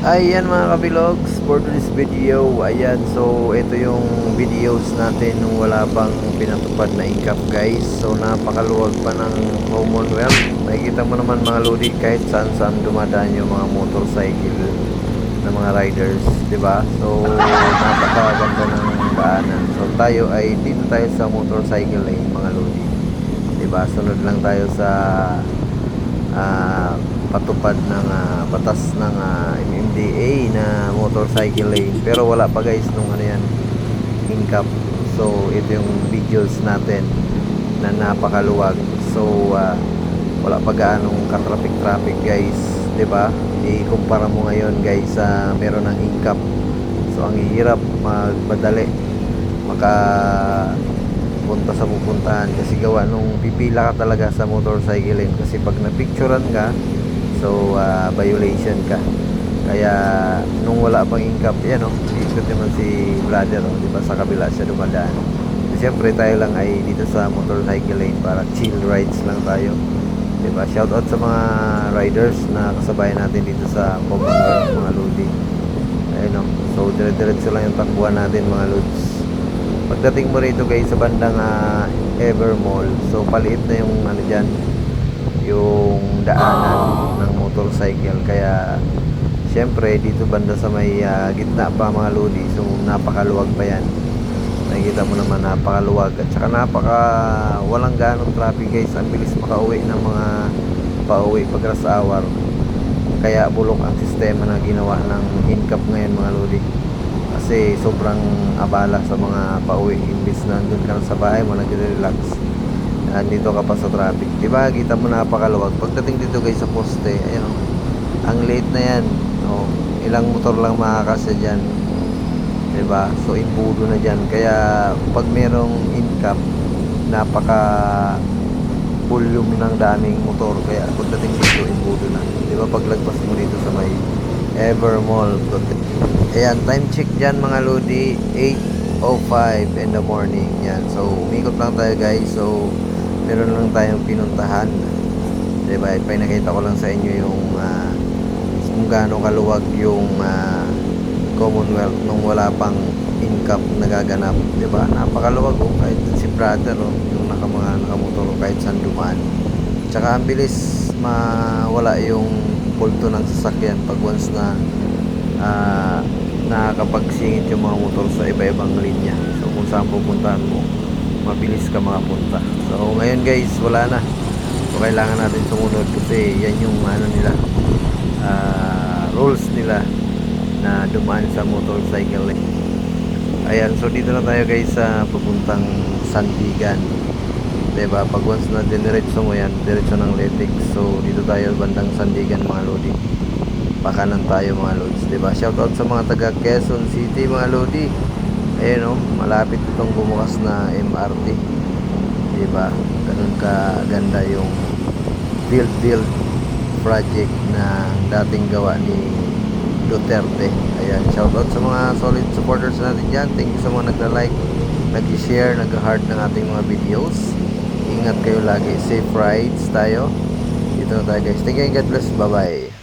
Ayan mga kabilogs, for this video, ayan, so ito yung videos natin nung wala pang pinatupad na incap guys. So napakaluwag pa ng Commonwealth. Nakikita mo naman mga lodi kahit saan saan dumadaan yung mga motorcycle ng mga riders, ba? So napakaganda ng daanan. So tayo ay dito tayo sa motorcycle lane mga lodi. Di ba? Sunod lang tayo sa ah, patupad ng ah, batas ng ah, MMDA na motorcycle lane. Pero wala pa guys nung ano yan incap. So ito yung videos natin na napakaluwag. So ah, wala pa gaanong ka-traffic traffic guys. Ba ikumpara mo ngayon guys sa meron ng incap. So ang hirap magmadali maka punta sa pupuntahan. Kasi gawa nung pipila ka talaga sa motorcycle lane. Kasi pag napicturean ka so ah, violation ka. Kaya nung wala pang incap yan oh ikot naman si brother oh, di ba sa kabila siya dumadaan. Siyempre tayo lang ay dito sa motorcycle lane para chill rides lang tayo. Di ba? Shout out sa mga riders na kasabay natin dito sa Commonwealth mga lodi. Ayun oh so dire-diretso lang yung takbuhan natin mga lods. Pagdating mo rito guys sa bandang ah, Ever Mall so paliit na yung ano dyan yung daanan ng motorcycle. Kaya syempre dito banda sa may ah, gitna pa mga lodi so napakaluwag pa yan. Nakikita mo naman napakaluwag. At saka napaka walang ganong traffic guys. Ang bilis makauwi ng mga pauwi pag rush hour. Kaya bulok ang sistema na ginawa ng incap ngayon mga lodi. Kasi sobrang abala sa mga pauwi. Imbis na doon ka sa bahay mo nagre-relax nandito ka pa sa traffic. Di ba kita mo napakaluwag. Pagdating dito guys sa poste ayun ang late na yan. Oh, ilang motor lang makakasya dyan. Di ba so imbudo na dyan. Kaya pag merong incap napaka volume ng daming motor. Kaya pagdating dito imbudo na. Di ba paglagpas mo dito sa may Ever Mall ayan time check dyan mga lodi. 8.05 in the morning. Yan. So umikot lang tayo guys. So meron lang tayong pinuntahan. Diba pinakita ko lang sa inyo yung ah, kung gaano kaluwag yung ah, Commonwealth nung wala pang income nagaganap diba? Napakaluwag oh kahit si brother oh, yung naka mga nakamotor oh, kahit saan dumaan. Tsaka ang bilis mawala yung pulto ng sasakyan pag once na ah, nakakapagsingit yung mga motor sa iba-ibang linya. So kung saan pupuntahan mo mabilis ka makapunta so ngayon guys wala na. So kailangan natin sumunod kasi yan yung ano nila ah, rules nila na dumaan sa motorcycle. Lane ayan so dito na tayo guys sa papuntang Sandigan. Diba? Pag once na diniretso mo yan diretso ng Letik so dito tayo bandang Sandigan mga lodi. Pakanan tayo mga lods diba? Shout out sa mga taga Quezon City mga lodi. Ayun oh malapit itong bumukas na MRT diba ganun ka ganda yung build build project na dating gawa ni Duterte. Ayan shout out sa mga solid supporters natin dyan. Thank you sa mga nagla-like nag-share nag-heart ng ating mga videos. Ingat kayo lagi. Safe rides tayo. Dito na tayo guys. Thank you and God bless. Bye bye